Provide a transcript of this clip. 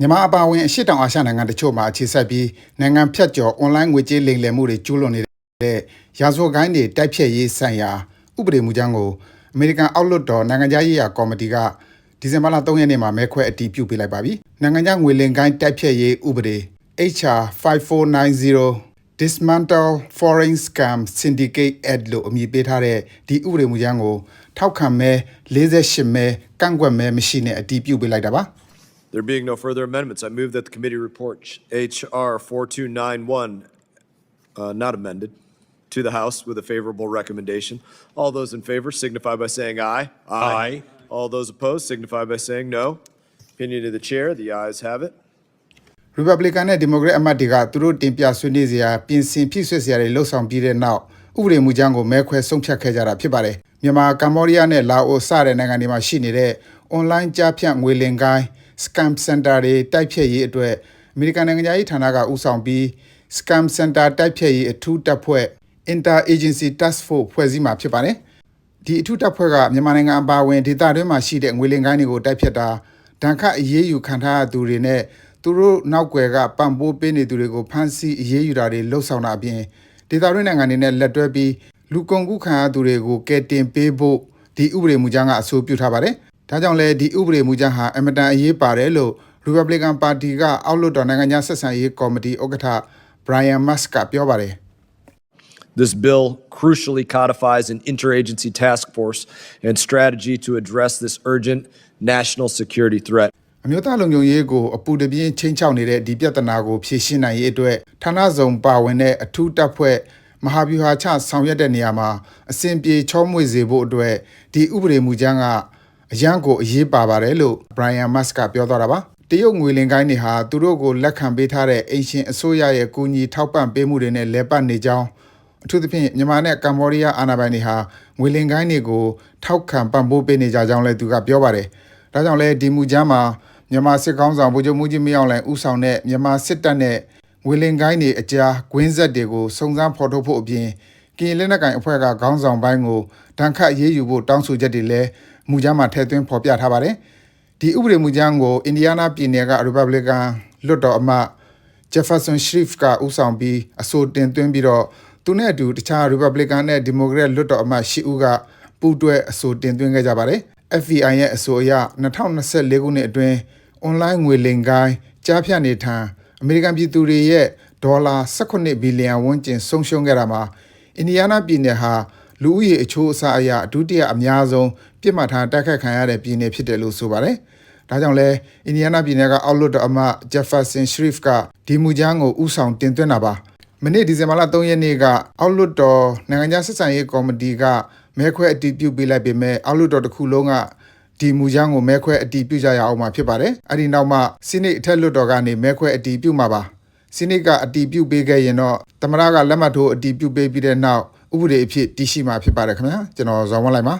မြန်မာအပါအဝင်အရှေ့တောင်အာရှနိုင်ငံတချို့မှာအခြေစိုက်ပြီးနိုင်ငံဖြတ်ကျော်အွန်လိုင်းငွေကြေးလိမ်လည်မှုတွေကျူးလွန်နေတဲ့ရာဇဝတ်ကိုင်းတွေတိုက်ဖျက်ရေးဆိုင်ရာဥပဒေမူကြမ်းကိုအမေရိကန်အောက်လွှတ်တော်နိုင်ငံခြားရေးရာကော်မတီကဒီဇင်ဘာလ3ရက်နေ့မှာမဲခွဲအတည်ပြုပေးလိုက်ပါပြီ။နိုင်ငံခြားငွေလိမ်ကိုင်းတိုက်ဖျက်ရေးဥပဒေ HR 5490 Dismantle Foreign Scam Syndicate Act လို့အမည်ပေးထားတဲ့ဒီဥပဒေမူကြမ်းကိုထောက်ခံမဲ48မဲကန့်ကွက်မဲမရှိနဲ့အတည်ပြုပေးလိုက်တာပါ။ There being no further amendments, I move that the committee report H.R. 4291, uh, not amended, to the House with a favorable recommendation. All those in favor signify by saying aye. Aye. All those opposed signify by saying no. Opinion of the chair, the ayes have it. Republican နဲ့ Democrat အမတ်တွေကသူတို့တင်ပြဆွေးနွေးစရာပြင်ဆင်ဖြည့်ဆွတ်စရာတွေလှုပ်ဆောင်ပြီးတဲ့နောက်ဥပဒေမူကြမ်းကိုမဲခွဲဆုံးဖြတ်ခဲ့ကြတာဖြစ်ပါတယ်။မြန်မာကမ္ဘောဒီးယားနဲ့လာအိုစတဲ့နိုင်ငံတွေမှာရှိနေတဲ့ online ကြားဖြတ်ငွေလင်ကိုင်း scam center တွေတိုက်ဖျက်ရေးအတွက်အမေရိကန်နိုင်ငံသားရေးဌာနကဦးဆောင်ပြီး scam center တိုက်ဖျက်ရေးအထူးတပ်ဖွဲ့ Inter Agency Task Force ဖွဲ့စည်းမှာဖြစ်ပါတယ်။ဒီအထူးတပ်ဖွဲ့ကမြန်မာနိုင်ငံအပါအဝင်ဒေသတွင်းမှာရှိတဲ့ငွေလင်ကိုင်းတွေကိုတိုက်ဖျက်တာဒဏ်ခတ်အရေးယူခံထားရသူတွေနဲ့သူတို့နောက်ွယ်ကပံ့ပိုးပေးနေသူတွေကိုဖမ်းဆီးအရေးယူတာတွေလှုပ်ဆောင်တာအပြင်ဒေသတွင်းနိုင်ငံတွေနဲ့လက်တွဲပြီးလူကုန်ကူးခံရသူတွေကိုကယ်တင်ပေးဖို့ဒီဥပဒေမူကြမ်းကအဆိုပြုထားပါတယ်။ ဒါကြောင့်လည်းဒီဥပဒေမူကြမ်းဟာအမတန်အရေးပါတယ်လို့ Republican Party ကအောက်လွှတ်တော်နိုင်ငံသားဆက်ဆံရေးကော်မတီဥက္ကဋ္ဌ Brian Musk ကပြောပါတယ်။ This bill crucially codifies an interagency task force and strategy to address this urgent national security threat. အမျိုးသားလုံခြုံရေးကိုအပူတပြင်းချင်းချောက်နေတဲ့ဒီပြဿနာကိုဖြေရှင်းနိုင်ရေးအတွက်ဌာနဆောင်ပါဝင်တဲ့အထူးတပ်ဖွဲ့မဟာဗျူဟာချဆောင်ရွက်တဲ့နေရာမှာအစဉ်ပြေချောမွေ့စေဖို့အတွက်ဒီဥပဒေမူကြမ်းက အရန်ကိုအရေးပါပါတယ်လို့ Brian Musk ကပြောသွားတာပါတရုတ်ငွေလင်ကိုင်းတွေဟာသူတို့ကိုလက်ခံပေးထားတဲ့အိမ်ရှင်အစိုးရရဲ့ကူညီထောက်ပံ့ပေးမှုတွေနဲ့လဲပတ်နေကြောင်းအထူးသဖြင့်မြန်မာနဲ့ကမ္ဘောဒီးယားအာဏာပိုင်တွေဟာငွေလင်ကိုင်းတွေကိုထောက်ခံပံ့ပိုးပေးနေကြကြောင်းလည်းသူကပြောပါတယ်။ဒါကြောင့်လည်းဒီမူကြမ်းမှာမြန်မာစစ်ကောင်းဆောင်ဗိုလ်ချုပ်မှုကြီးမင်းအောင်လှိုင်ဦးဆောင်တဲ့မြန်မာစစ်တပ်နဲ့ငွေလင်ကိုင်းတွေအကြားဂွင်းဆက်တွေကိုစုံစမ်းဖော်ထုတ်ဖို့အပြင်ကရင်လက်နက်ကိုင်အဖွဲ့ကခေါင်းဆောင်ပိုင်းကိုဒဏ်ခတ်ရေးယူဖို့တောင်းဆိုချက်တွေလည်း မူကြမ်းမှာထည့်သွင်းဖော်ပြထားပါတယ်။ဒီဥပဒေမူကြမ်းကိုအင်ဒီယားနားပြည်နယ်က Republican လွှတ်တော်အမတ် Jefferson Shreve ကဦးဆောင်ပြီးအဆိုတင်သွင်းပြီးတော့သူနဲ့အတူတခြား Republican နဲ့ Democrat လွှတ်တော်အမတ်၈ဦးကပူးတွဲအဆိုတင်သွင်းခဲ့ကြပါတယ်။ FBI ရဲ့အဆိုအရ2024ခုနှစ်အတွင်း online ငွေလိမ်ကိုင်းကြားဖြတ်နေထံအမေရိကန်ပြည်သူတွေရဲ့ဒေါ်လာ18ဘီလီယံဝန်းကျင်ဆုံးရှုံးခဲ့တာမှာအင်ဒီယားနားပြည်နယ်ဟာ လူဦးရေအချိုးအစားအရဒုတိယအများဆုံးပြစ်မှတ်ထားတိုက်ခတ်ခံရတဲ့ပြည်နယ်ဖြစ်တယ်လို့ဆိုပါတယ်။ဒါကြောင့်လဲအင်ဒီယားနားပြည်နယ်ကအောက်လွှတ်တော်အမတ် Jefferson Shreve ကဒီမူကြမ်းကိုဥဆောင်တင်သွင်းတာပါ။မနေ့ဒီဇင်ဘာလ3ရက်နေ့ကအောက်လွှတ်တော်နိုင်ငံခြားဆက်ဆံရေးကော်မတီကမဲခွဲအတည်ပြုပေးလိုက်ပေမဲ့အောက်လွှတ်တော်တစ်ခုလုံးကဒီမူကြမ်းကိုမဲခွဲအတည်ပြုကြရအောင်မှာဖြစ်ပါတယ်။အဲဒီနောက်မှစီနိတ်အထက်လွှတ်တော်ကနေမဲခွဲအတည်ပြုမှာပါ။စီနိတ်ကအတည်ပြုပေးခဲ့ရင်တော့သမရကလက်မှတ်ထိုးအတည်ပြုပေးပြီးတဲ့နောက် ဥပဒေအဖြစ်တည်ရှိမှာဖြစ်ပါတယ်ခင်ဗျာ။ကျွန်တော်ဇော်ဝန်းလိုက်ပါ